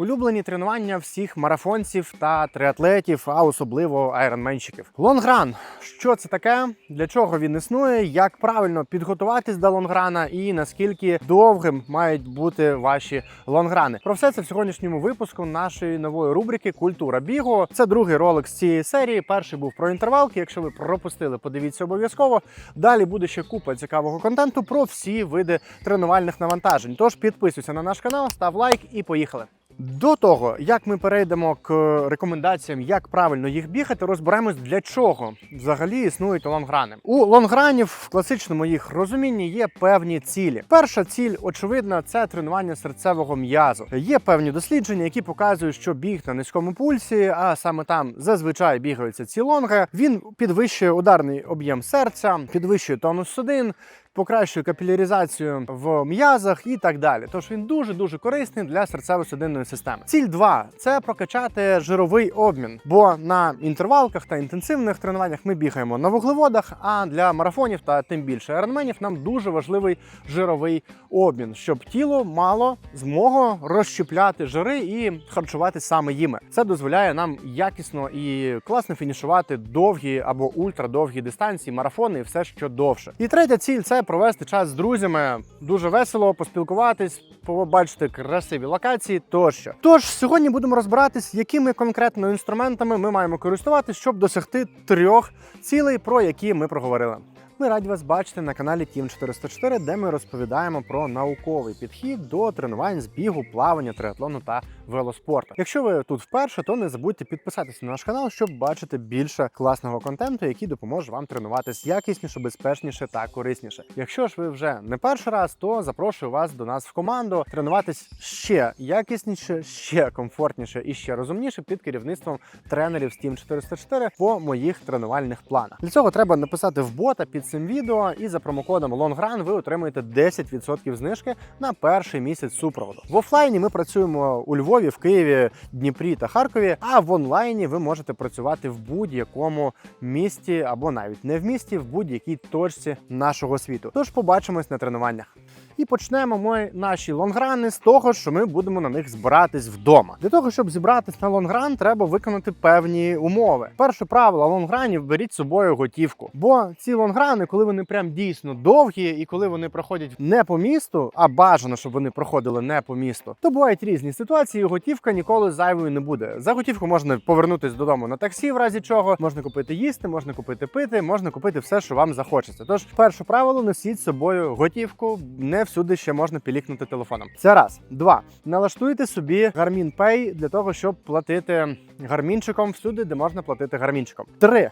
Улюблені тренування всіх марафонців та триатлетів, а особливо айронменщиків. Лонгран. Що це таке? Для чого він існує? Як правильно підготуватись до лонграна і наскільки довгим мають бути ваші лонграни? Про все це в сьогоднішньому випуску нашої нової рубрики Культура бігу. Це другий ролик з цієї серії. Перший був про інтервалки. Якщо ви пропустили, подивіться обов'язково. Далі буде ще купа цікавого контенту про всі види тренувальних навантажень. Тож підписуйся на наш канал, став лайк і поїхали. До того, як ми перейдемо к рекомендаціям, як правильно їх бігати, розберемось для чого взагалі існують лонграни. У лонгранів в класичному їх розумінні є певні цілі. Перша ціль, очевидна, це тренування серцевого м'язу. Є певні дослідження, які показують, що біг на низькому пульсі, а саме там зазвичай бігаються ці лонги. Він підвищує ударний об'єм серця, підвищує тонус судин. Покращує капіляризацію в м'язах і так далі. Тож він дуже дуже корисний для серцево-судинної системи. Ціль 2 – це прокачати жировий обмін. Бо на інтервалках та інтенсивних тренуваннях ми бігаємо на вуглеводах. А для марафонів та тим більше айронменів нам дуже важливий жировий обмін, щоб тіло мало змогу розщепляти жири і харчувати саме їми. Це дозволяє нам якісно і класно фінішувати довгі або ультрадовгі дистанції, марафони і все, що довше. І третя ціль це провести час з друзями. Дуже весело поспілкуватись, побачити красиві локації тощо. Тож сьогодні будемо розбиратись, якими конкретно інструментами ми маємо користуватись, щоб досягти трьох цілей, про які ми проговорили. Ми раді вас бачити на каналі Team 404, де ми розповідаємо про науковий підхід до тренувань з бігу, плавання, триатлону та велоспорту. Якщо ви тут вперше, то не забудьте підписатися на наш канал, щоб бачити більше класного контенту, який допоможе вам тренуватись якісніше, безпечніше та корисніше. Якщо ж ви вже не перший раз, то запрошую вас до нас в команду тренуватись ще якісніше, ще комфортніше і ще розумніше під керівництвом тренерів з Team 404 по моїх тренувальних планах. Для цього треба написати в бота під цим відео, і за промокодом LONGRUN ви отримаєте 10% знижки на перший місяць супроводу. В офлайні ми працюємо у Львові, в Києві, Дніпрі та Харкові. А в онлайні ви можете працювати в будь-якому місті або навіть не в місті, в будь-якій точці нашого світу. Тож побачимось на тренуваннях. І почнемо ми наші лонграни з того, що ми будемо на них збиратись вдома. Для того, щоб зібратись на лонгран, треба виконати певні умови. Перше правило лонгранів беріть з собою готівку. Бо ці лонграни, коли вони прям дійсно довгі, і коли вони проходять не по місту, а бажано, щоб вони проходили не по місту, то бувають різні ситуації. Готівка ніколи зайвою не буде. За готівку можна повернутись додому на таксі, в разі чого можна купити їсти, можна купити пити, можна купити все, що вам захочеться. Тож, перше правило, носіть з собою готівку. Не всюди ще можна пілікнути телефоном. Це раз. Два. Налаштуйте собі Garmin Pay для того, щоб платити гармінчиком всюди, де можна платити гармінчиком. Три.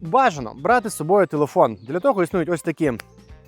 Бажано брати з собою телефон. Для того існують ось такі.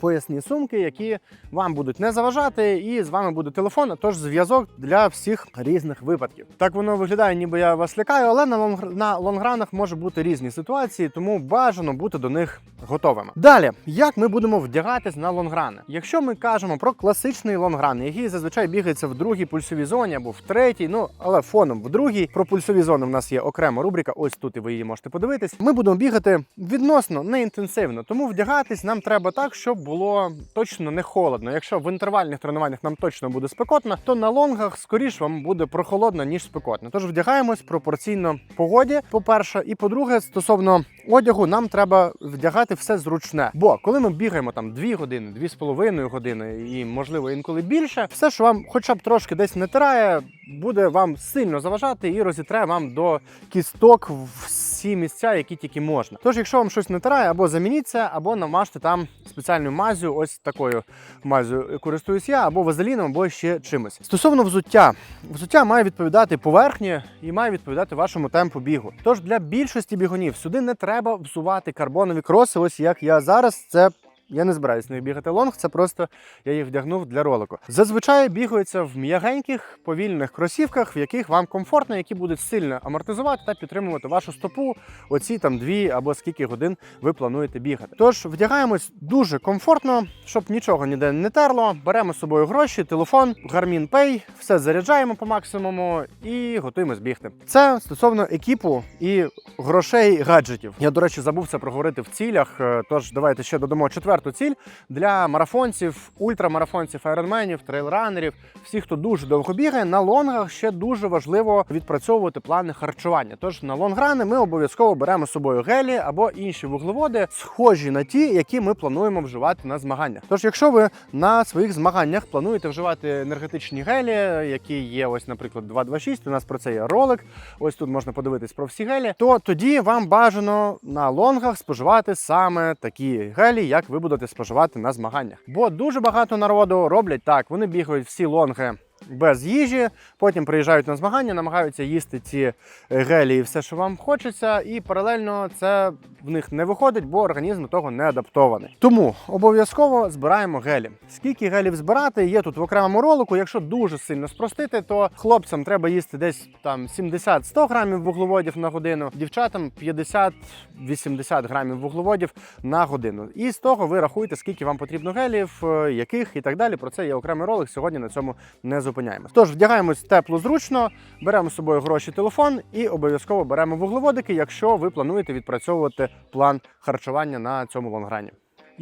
Поясні сумки, які вам будуть не заважати, і з вами буде телефон, а тож зв'язок для всіх різних випадків. Так воно виглядає, ніби я вас лякаю, але на лонг... на лонгранах може бути різні ситуації, тому бажано бути до них готовими. Далі, як ми будемо вдягатись на лонграни? Якщо ми кажемо про класичний лонгран, який зазвичай бігається в другій пульсовій зоні або в третій, ну але фоном в другій. Про пульсові зони в нас є окрема рубрика. Ось тут і ви її можете подивитись. Ми будемо бігати відносно не інтенсивно, тому вдягатись нам треба так, щоб було точно не холодно. Якщо в інтервальних тренуваннях нам точно буде спекотно, то на лонгах скоріш вам буде прохолодно ніж спекотно. Тож вдягаємось пропорційно погоді. По-перше, і по-друге, стосовно одягу, нам треба вдягати все зручне. Бо коли ми бігаємо там 2 години, 2,5 години і можливо інколи більше, все, що вам хоча б трошки десь не тирає, буде вам сильно заважати і розітре вам до кісток всі місця, які тільки можна. Тож, якщо вам щось не тирає, або замініть це, або намажте там спеціальною мазю, ось такою мазю користуюсь я, або вазеліном, або ще чимось. Стосовно взуття, взуття має відповідати поверхні і має відповідати вашому темпу бігу. Тож для більшості бігунів сюди не треба взувати карбонові кроси, ось як я зараз. Це я не збираюсь них бігати лонг, це просто я їх вдягнув для ролику. Зазвичай бігаються в м'ягеньких повільних кросівках, в яких вам комфортно, які будуть сильно амортизувати та підтримувати вашу стопу. Оці там дві або скільки годин ви плануєте бігати. Тож вдягаємось дуже комфортно, щоб нічого ніде не терло. Беремо з собою гроші, телефон, Garmin Pay, все заряджаємо по максимуму і готуємось бігти. Це стосовно екіпу і грошей гаджетів. Я, до речі, забув це проговорити в цілях. е, Тож давайте ще додамо четверту четверту ціль для марафонців, ультрамарафонців, айронменів, трейлранерів, всіх, хто дуже довго бігає. На лонгах ще дуже важливо відпрацьовувати плани харчування. Тож на лонграни ми обов'язково беремо з собою гелі або інші вуглеводи, схожі на ті, які ми плануємо вживати на змаганнях. Тож, якщо ви на своїх змаганнях плануєте вживати енергетичні гелі, які є, ось, наприклад, 226, у нас про це є ролик. Ось тут можна подивитись про всі гелі, то тоді вам бажано на лонгах споживати саме такі гелі, як ви будете споживати на змаганнях. Бо дуже багато народу роблять так, вони бігають всі лонги. Без їжі, потім приїжджають на змагання, намагаються їсти ці е, гелі і все, що вам хочеться, і паралельно це в них не виходить, бо організм того не адаптований. Тому обов'язково збираємо гелі. Скільки гелів збирати, є тут в окремому ролику. Якщо дуже сильно спростити, то хлопцям треба їсти десь там 70-100 грамів вуглеводів на годину, дівчатам 50-80 грамів вуглеводів на годину. І з того ви рахуєте, скільки вам потрібно гелів, е, яких і так далі. Про це є окремий ролик. Сьогодні на цьому не зупиняємось. Тож вдягаємось тепло зручно, беремо з собою гроші телефон і обов'язково беремо вуглеводики, якщо ви плануєте відпрацьовувати план харчування на цьому лонграні.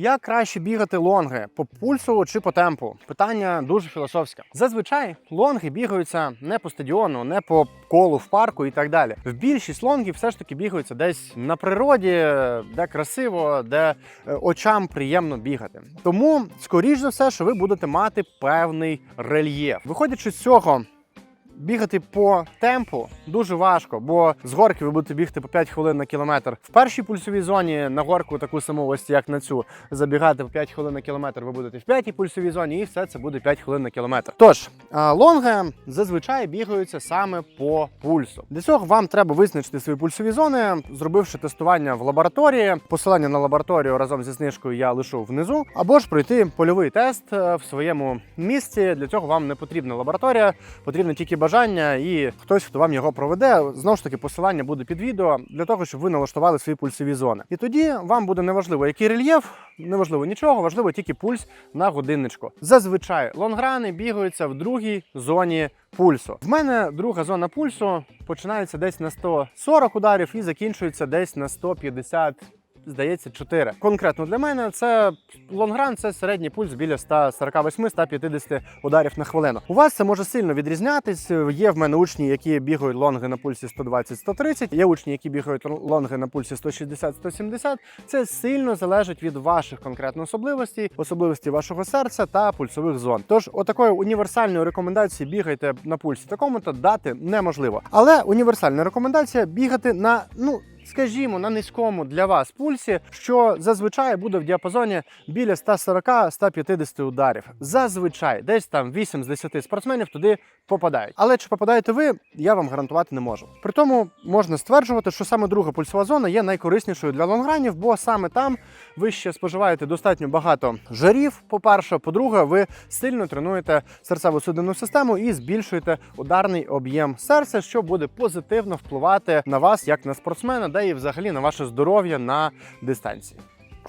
Як краще бігати лонги по пульсу чи по темпу? Питання дуже філософське. Зазвичай лонги бігаються не по стадіону, не по колу в парку і так далі. В більшість лонгів все ж таки бігаються десь на природі, де красиво, де е, очам приємно бігати. Тому, скоріш за все, що ви будете мати певний рельєф. Виходячи з цього. Бігати по темпу дуже важко, бо з горки ви будете бігти по 5 хвилин на кілометр. В першій пульсовій зоні на горку таку саму, ось як на цю, забігати по 5 хвилин на кілометр. Ви будете в п'ятій пульсовій зоні, і все це буде 5 хвилин на кілометр. Тож лонги зазвичай бігаються саме по пульсу. Для цього вам треба визначити свої пульсові зони, зробивши тестування в лабораторії. Посилання на лабораторію разом зі знижкою я лишу внизу, або ж пройти польовий тест е, в своєму місці. Для цього вам не потрібна лабораторія, потрібно тільки бажання і хтось, хто вам його проведе. Знову ж таки, посилання буде під відео для того, щоб ви налаштували свої пульсові зони. І тоді вам буде неважливо, який рельєф, неважливо нічого, важливо тільки пульс на годинничку. Зазвичай лонграни бігаються в другій зоні пульсу. В мене друга зона пульсу починається десь на 140 ударів і закінчується десь на 150 Здається, 4. Конкретно для мене це лонгран, це середній пульс біля 148-150 ударів на хвилину. У вас це може сильно відрізнятись. Є в мене учні, які бігають лонги на пульсі 120-130, Є учні, які бігають лонги на пульсі 160-170. Це сильно залежить від ваших конкретно особливостей, особливостей вашого серця та пульсових зон. Тож, отакої універсальної рекомендації бігайте на пульсі такому-то дати неможливо. Але універсальна рекомендація бігати на ну скажімо, на низькому для вас пульсі, що зазвичай буде в діапазоні біля 140-150 ударів. Зазвичай, десь там 8 з 10 спортсменів туди попадають. Але чи попадаєте ви, я вам гарантувати не можу. При тому можна стверджувати, що саме друга пульсова зона є найкориснішою для лонгранів, бо саме там ви ще споживаєте достатньо багато жарів. По-перше, по-друге, ви сильно тренуєте серцево-судинну систему і збільшуєте ударний об'єм серця, що буде позитивно впливати на вас як на спортсмена, да і взагалі на ваше здоров'я на дистанції.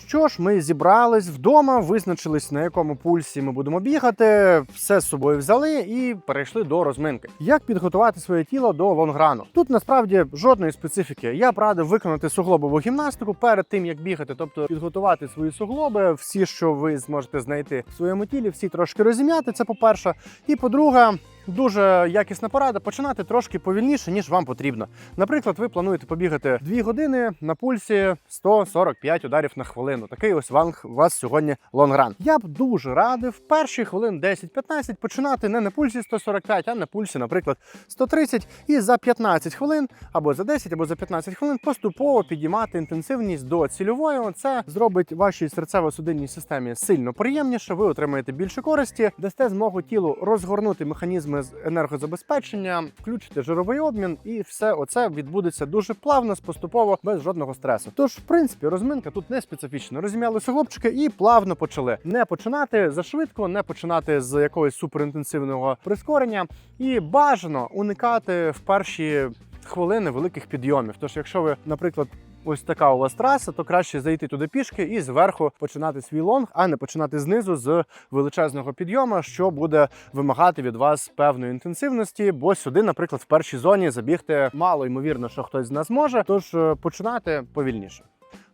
Що ж, ми зібрались вдома, визначились на якому пульсі ми будемо бігати, все з собою взяли і перейшли до розминки. Як підготувати своє тіло до лонграну? Тут насправді жодної специфіки. Я б радив виконати суглобову гімнастику перед тим, як бігати, тобто підготувати свої суглоби, всі, що ви зможете знайти в своєму тілі, всі трошки розім'яти. Це по-перше. І по-друге, Дуже якісна порада починати трошки повільніше, ніж вам потрібно. Наприклад, ви плануєте побігати 2 години на пульсі 145 ударів на хвилину. Такий ось ванг у вас сьогодні лонгран. Я б дуже радив перші хвилин 10-15 починати не на пульсі 145, а на пульсі, наприклад, 130, і за 15 хвилин або за 10, або за 15 хвилин поступово підіймати інтенсивність до цільової. Це зробить вашій серцево-судинній системі сильно приємніше. Ви отримаєте більше користі, дасте змогу тілу розгорнути механізм механізми з енергозабезпечення, включите жировий обмін, і все оце відбудеться дуже плавно, поступово, без жодного стресу. Тож, в принципі, розминка тут не специфічна. Розім'яли суглобчики і плавно почали. Не починати зашвидко, не починати з якогось суперінтенсивного прискорення, і бажано уникати в перші хвилини великих підйомів. Тож, якщо ви, наприклад, ось така у вас траса, то краще зайти туди пішки і зверху починати свій лонг, а не починати знизу з величезного підйому, що буде вимагати від вас певної інтенсивності. Бо сюди, наприклад, в першій зоні забігти мало ймовірно, що хтось з нас може. Тож е, починати повільніше.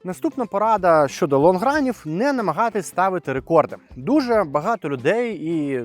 Наступна порада щодо лонгранів не намагатись ставити рекорди. Дуже багато людей і.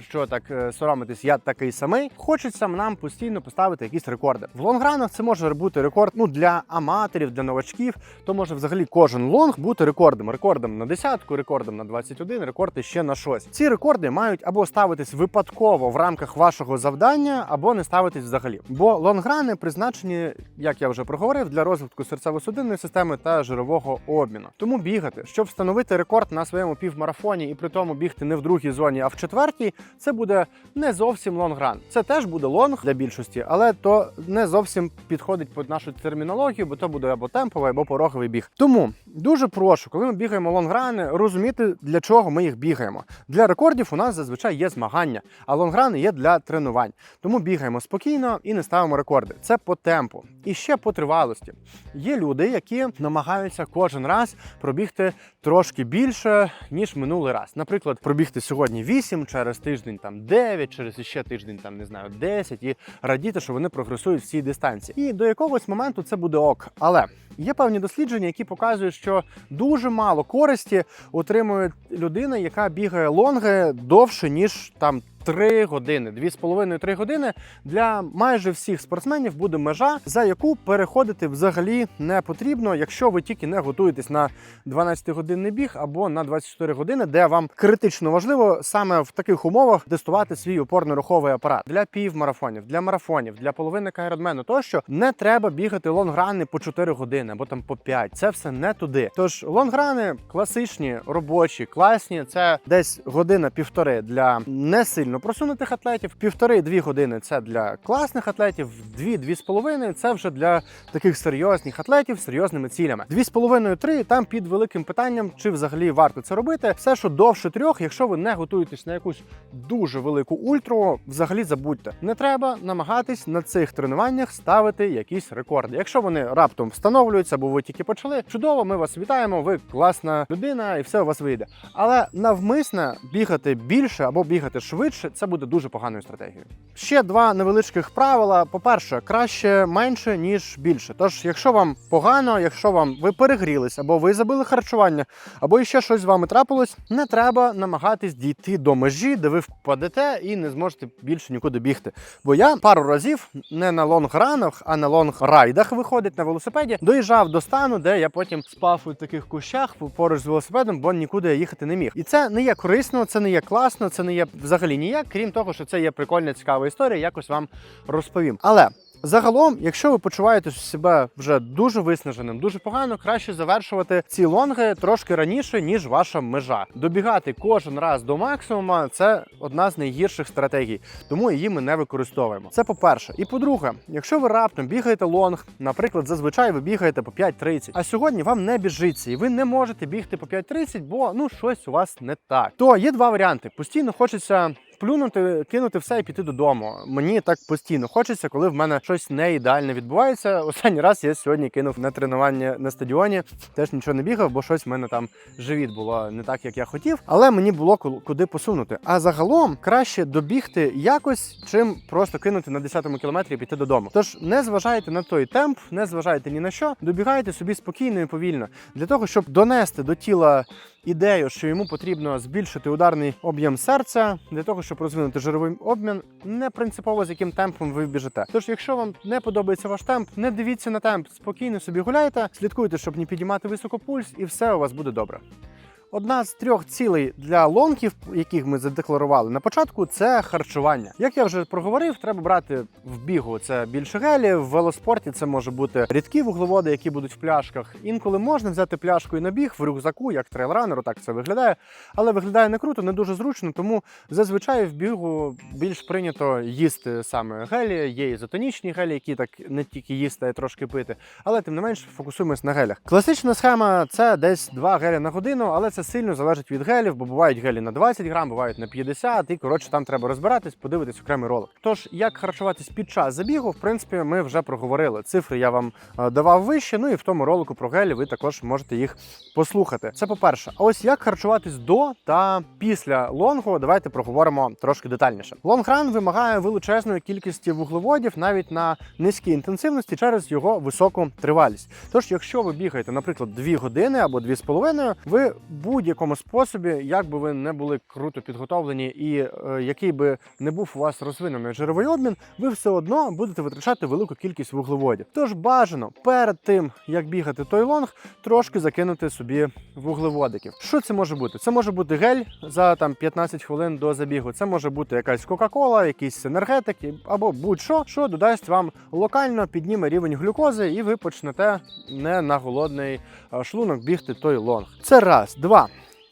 Що так е, соромитись, я такий самий. Хочеться нам постійно поставити якісь рекорди. В лонгранах це може бути рекорд ну для аматорів, для новачків. То може взагалі кожен лонг бути рекордом. Рекордом на десятку, рекордом на 21, рекорди ще на щось. Ці рекорди мають або ставитись випадково в рамках вашого завдання, або не ставитись взагалі. Бо лонграни призначені, як я вже проговорив, для розвитку серцево-судинної системи та жирового обміну. Тому бігати, щоб встановити рекорд на своєму півмарафоні і при тому бігти не в другій зоні, а в четвертій, це буде не зовсім лонгран. Це теж буде лонг для більшості, але то не зовсім підходить під нашу термінологію, бо то буде або темповий, або пороговий біг. Тому дуже прошу, коли ми бігаємо лонграни, розуміти для чого ми їх бігаємо. Для рекордів у нас зазвичай є змагання, а лонграни є для тренувань. Тому бігаємо спокійно і не ставимо рекорди. Це по темпу і ще по тривалості. Є люди, які намагаються кожен раз пробігти трошки більше ніж минулий раз. Наприклад, пробігти сьогодні 8, через тиждень там 9, через ще тиждень там не знаю 10 і радіти, що вони прогресують в цій дистанції. І до якогось моменту це буде ок. Але є певні дослідження, які показують, що дуже мало користі отримує людина, яка бігає лонги довше ніж там. 3 години, 2,5-3 години для майже всіх спортсменів буде межа, за яку переходити взагалі не потрібно, якщо ви тільки не готуєтесь на 12-годинний біг або на 24 години, де вам критично важливо саме в таких умовах тестувати свій опорно-руховий апарат для півмарафонів, для марафонів, для половинника айронмену тощо не треба бігати лонграни по 4 години або там по 5. Це все не туди. Тож лонграни класичні, робочі, класні. Це десь година-півтори для не сильно просунутих атлетів, півтори-дві години це для класних атлетів, дві-дві з половиною це вже для таких серйозних атлетів з серйозними цілями. Дві з половиною три там під великим питанням, чи взагалі варто це робити. Все, що довше трьох, якщо ви не готуєтесь на якусь дуже велику ультру, взагалі забудьте. Не треба намагатись на цих тренуваннях ставити якісь рекорди. Якщо вони раптом встановлюються, бо ви тільки почали, чудово, ми вас вітаємо. Ви класна людина, і все у вас вийде. Але навмисно бігати більше або бігати швидше, це буде дуже поганою стратегією. Ще два невеличких правила. По-перше, краще менше ніж більше. Тож, якщо вам погано, якщо вам ви перегрілись, або ви забили харчування, або ще щось з вами трапилось, не треба намагатись дійти до межі, де ви впадете і не зможете більше нікуди бігти. Бо я пару разів не на лонгранах, а на лонграйдах виходить на велосипеді, доїжджав до стану, де я потім спав у таких кущах поруч з велосипедом, бо нікуди я їхати не міг. І це не є корисно, це не є класно, це не є взагалі ніяк, крім того, що це є прикольна цікава історія, якось вам розповім. Але Загалом, якщо ви почуваєте себе вже дуже виснаженим, дуже погано, краще завершувати ці лонги трошки раніше, ніж ваша межа. Добігати кожен раз до максимума це одна з найгірших стратегій, тому її ми не використовуємо. Це по-перше. І по-друге, якщо ви раптом бігаєте лонг, наприклад, зазвичай ви бігаєте по 5.30, а сьогодні вам не біжиться, і ви не можете бігти по 5.30, бо ну щось у вас не так. То є два варіанти: постійно хочеться плюнути, кинути все і піти додому. Мені так постійно хочеться, коли в мене щось не ідеальне відбувається. Останній раз я сьогодні кинув на тренування на стадіоні. Теж нічого не бігав, бо щось в мене там живіт було не так, як я хотів. Але мені було куди посунути. А загалом краще добігти якось, чим просто кинути на 10-му кілометрі і піти додому. Тож не зважайте на той темп, не зважайте ні на що. Добігайте собі спокійно і повільно для того, щоб донести до тіла ідею, що йому потрібно збільшити ударний об'єм серця для того, щоб розвинути жировий обмін, не принципово з яким темпом ви біжите. Тож, якщо вам не подобається ваш темп, не дивіться на темп, спокійно собі гуляйте, слідкуйте, щоб не підіймати високо пульс, і все у вас буде добре. Одна з трьох цілей для лонків, яких ми задекларували на початку, це харчування. Як я вже проговорив, треба брати в бігу це більше гелі, в велоспорті це може бути рідкі вуглеводи, які будуть в пляшках. Інколи можна взяти пляшку і на біг в рюкзаку, як трейлранеру, так це виглядає. Але виглядає не круто, не дуже зручно, тому зазвичай в бігу більш прийнято їсти саме гелі. Є ізотонічні гелі, які так не тільки їсти, а й трошки пити. Але тим не менш фокусуємось на гелях. Класична схема це десь 2 гелі на годину, але це сильно залежить від гелів, бо бувають гелі на 20 грам, бувають на 50, і коротше там треба розбиратись, подивитись окремий ролик. Тож, як харчуватись під час забігу, в принципі, ми вже проговорили. Цифри я вам е, давав вище. Ну і в тому ролику про гелі ви також можете їх послухати. Це по-перше. А ось як харчуватись до та після лонгу, давайте проговоримо трошки детальніше. Лонгран вимагає величезної кількості вуглеводів навіть на низькій інтенсивності через його високу тривалість. Тож, якщо ви бігаєте, наприклад, 2 години або 2,5, ви будь-якому способі, як би ви не були круто підготовлені, і е, який би не був у вас розвинений жировий обмін, ви все одно будете витрачати велику кількість вуглеводів. Тож бажано перед тим, як бігати той лонг, трошки закинути собі вуглеводиків. Що це може бути? Це може бути гель за там 15 хвилин до забігу. Це може бути якась Кока-Кола, якісь енергетики або будь-що, що додасть вам локально, підніме рівень глюкози, і ви почнете не на голодний е, шлунок бігти той лонг. Це раз, два.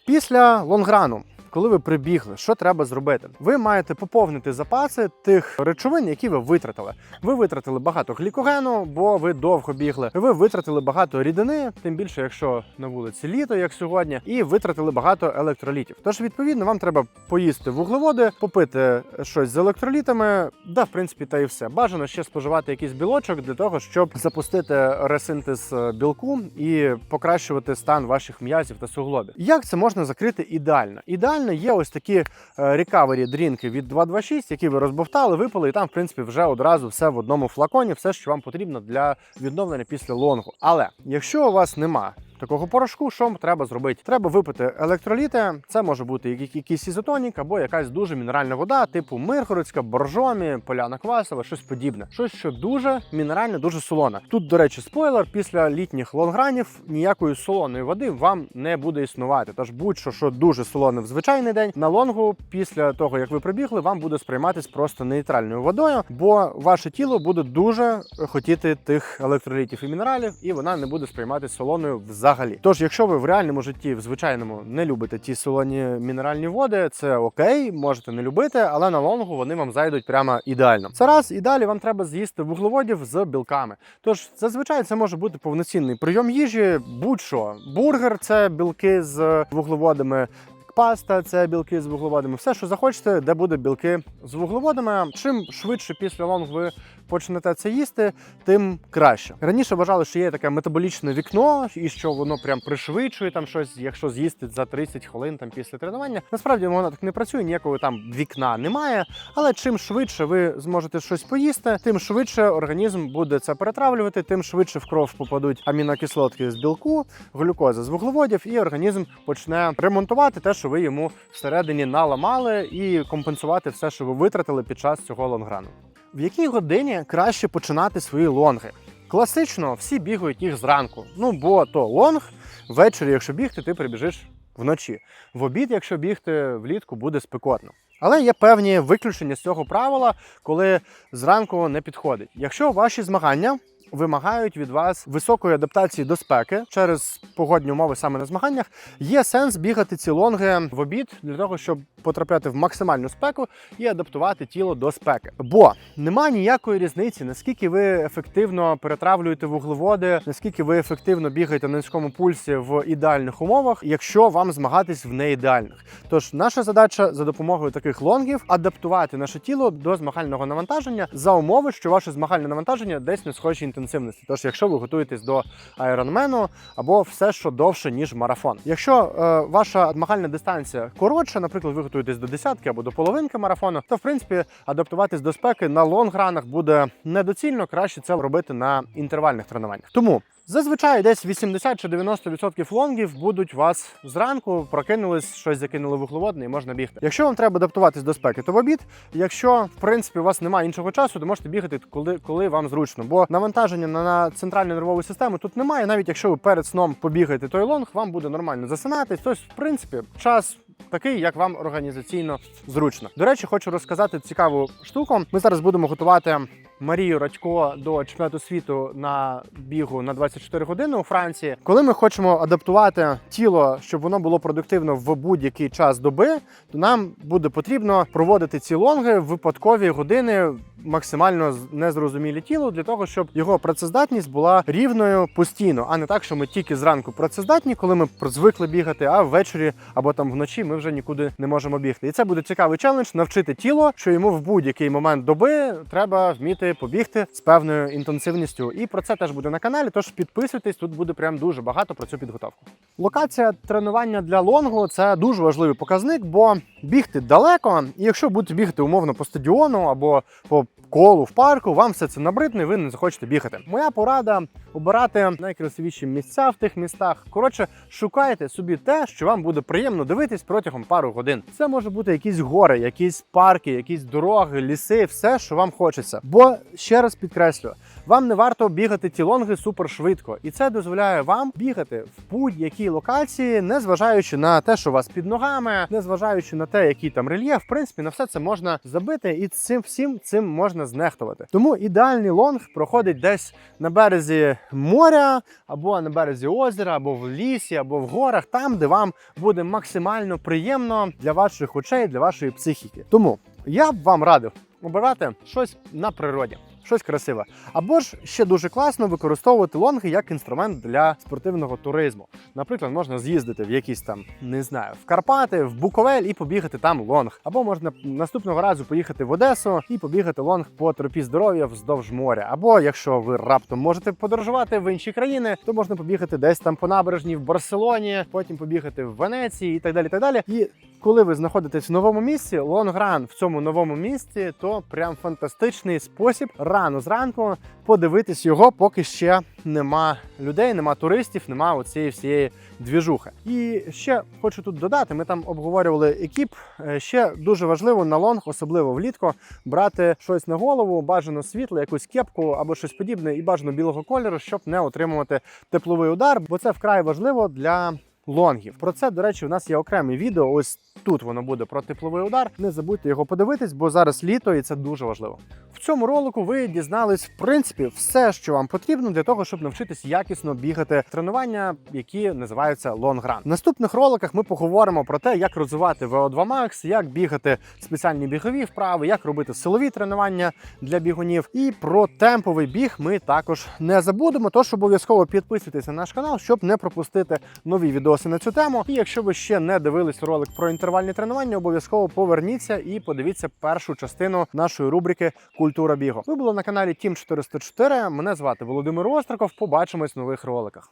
Після лонграну. Коли ви прибігли, що треба зробити? Ви маєте поповнити запаси тих речовин, які ви витратили. Ви витратили багато глікогену, бо ви довго бігли. Ви витратили багато рідини, тим більше, якщо на вулиці літо, як сьогодні, і витратили багато електролітів. Тож, відповідно, вам треба поїсти вуглеводи, попити щось з електролітами. Да, в принципі, та і все. Бажано ще споживати якийсь білочок для того, щоб запустити ресинтез білку і покращувати стан ваших м'язів та суглобів. Як це можна закрити ідеально? Ідеально є ось такі рекавері дрінки від 226, які ви розбовтали, випили, і там, в принципі, вже одразу все в одному флаконі, все, що вам потрібно для відновлення після лонгу. Але якщо у вас нема такого порошку, що треба зробити? Треба випити електроліти. Це може бути якийсь ізотонік або якась дуже мінеральна вода, типу Миргородська, Боржомі, Поляна Квасова, щось подібне. Щось, що дуже мінеральне, дуже солоне. Тут, до речі, спойлер, після літніх лонгранів ніякої солоної води вам не буде існувати. Тож будь-що, що дуже солоне в звичайний день, на лонгу, після того як ви пробігли, вам буде сприйматись просто нейтральною водою, бо ваше тіло буде дуже хотіти тих електролітів і мінералів, і вона не буде сприйматись солоною взагалі. Тож, якщо ви в реальному житті, в звичайному, не любите ті солоні мінеральні води, це окей, можете не любити, але на лонгу вони вам зайдуть прямо ідеально. Це раз і далі вам треба з'їсти вуглеводів з білками. Тож зазвичай це може бути повноцінний прийом їжі, будь-що. Бургер це білки з вуглеводами. Паста це білки з вуглеводами. Все, що захочете, де буде білки з вуглеводами. Чим швидше після лонг ви почнете це їсти, тим краще. Раніше вважали, що є таке метаболічне вікно, і що воно прям пришвидшує там щось, якщо з'їсти за 30 хвилин там після тренування. Насправді воно так не працює, ніякого там вікна немає. Але чим швидше ви зможете щось поїсти, тим швидше організм буде це перетравлювати, тим швидше в кров попадуть амінокислотки з білку, глюкоза з вуглеводів, і організм почне ремонтувати те, що ви йому всередині наламали, і компенсувати все, що ви витратили під час цього лонграну. В якій годині краще починати свої лонги? Класично всі бігають їх зранку. Ну бо то лонг, ввечері, якщо бігти, ти прибіжиш вночі. В обід, якщо бігти влітку, буде спекотно. Але є певні виключення з цього правила, коли зранку не підходить. Якщо ваші змагання вимагають від вас високої адаптації до спеки через погодні умови саме на змаганнях, є сенс бігати ці лонги в обід для того, щоб потрапляти в максимальну спеку і адаптувати тіло до спеки. Бо нема ніякої різниці, наскільки ви ефективно перетравлюєте вуглеводи, наскільки ви ефективно бігаєте на низькому пульсі в ідеальних умовах, якщо вам змагатись в неідеальних. Тож наша задача за допомогою таких лонгів адаптувати наше тіло до змагального навантаження за умови, що ваше змагальне навантаження десь на схожій інтенсивності. Тож, якщо ви готуєтесь до айронмену або все, що довше ніж марафон. Якщо е, ваша змагальна дистанція коротша, наприклад, ви готуєтесь до десятки або до половинки марафону, то в принципі адаптуватись до спеки на лонгранах буде недоцільно. Краще це робити на інтервальних тренуваннях. Тому Зазвичай десь 80 чи 90% лонгів будуть вас зранку, прокинулись, щось закинули вуглеводне і можна бігти. Якщо вам треба адаптуватись до спеки, то в обід. Якщо в принципі у вас немає іншого часу, то можете бігати коли, коли вам зручно. Бо навантаження на, на центральну нервову систему тут немає. Навіть якщо ви перед сном побігаєте той лонг, вам буде нормально засинати. Тобто, в принципі, час. Такий, як вам організаційно зручно. До речі, хочу розказати цікаву штуку. Ми зараз будемо готувати Марію Радько до чемпіонату світу на бігу на 24 години у Франції. Коли ми хочемо адаптувати тіло, щоб воно було продуктивно в будь-який час доби, то нам буде потрібно проводити ці лонги в випадкові години. Максимально незрозумілі тілу для того, щоб його працездатність була рівною постійно, а не так, що ми тільки зранку працездатні, коли ми звикли бігати, а ввечері або там вночі ми вже нікуди не можемо бігти. І це буде цікавий челендж навчити тіло, що йому в будь-який момент доби треба вміти побігти з певною інтенсивністю. І про це теж буде на каналі. Тож підписуйтесь, тут буде прям дуже багато про цю підготовку. Локація тренування для лонгу це дуже важливий показник, бо бігти далеко, і якщо будете бігти умовно по стадіону або по колу в парку, вам все це набридне, ви не захочете бігати. Моя порада обирати найкрасивіші місця в тих містах. Коротше, шукайте собі те, що вам буде приємно дивитись протягом пару годин. Це може бути якісь гори, якісь парки, якісь дороги, ліси, все, що вам хочеться. Бо ще раз підкреслюю, вам не варто бігати ті лонги супер швидко, і це дозволяє вам бігати в будь-якій локації, не зважаючи на те, що у вас під ногами, не зважаючи на те, який там рельєф. В принципі, на все це можна забити, і цим всім цим можна знехтувати. Тому ідеальний лонг проходить десь на березі моря, або на березі озера, або в лісі, або в горах, там, де вам буде максимально приємно для ваших очей, для вашої психіки. Тому я б вам радив обирати щось на природі. Щось красиве. Або ж ще дуже класно використовувати лонги як інструмент для спортивного туризму. Наприклад, можна з'їздити в якісь там, не знаю, в Карпати, в Буковель і побігати там лонг. Або можна наступного разу поїхати в Одесу і побігати лонг по тропі здоров'я вздовж моря. Або якщо ви раптом можете подорожувати в інші країни, то можна побігати десь там по набережній в Барселоні, потім побігати в Венеції і так далі. Так далі. І коли ви знаходитесь в новому місці, лонгран в цьому новому місці, то прям фантастичний спосіб рано зранку подивитись його, поки ще нема людей, нема туристів, нема оцієї всієї двіжухи. І ще хочу тут додати: ми там обговорювали екіп. Е, Ще дуже важливо на лонг, особливо влітку, брати щось на голову, бажано світле, якусь кепку або щось подібне, і бажано білого кольору, щоб не отримувати тепловий удар, бо це вкрай важливо для. Лонгів про це, до речі, у нас є окреме відео. Ось тут воно буде про тепловий удар. Не забудьте його подивитись, бо зараз літо і це дуже важливо. В цьому ролику ви дізнались в принципі все, що вам потрібно для того, щоб навчитись якісно бігати тренування, які називаються лонгран. В наступних роликах ми поговоримо про те, як розвивати VO2 Max, як бігати спеціальні бігові вправи, як робити силові тренування для бігунів. І про темповий біг ми також не забудемо. Тож обов'язково підписуйтесь на наш канал, щоб не пропустити нові відоси на цю тему. І якщо ви ще не дивились ролик про інтервальні тренування, обов'язково поверніться і подивіться першу частину нашої рубрики Культура бігу. Ви були на каналі Тім 404. Мене звати Володимир Остроков. Побачимось в нових роликах.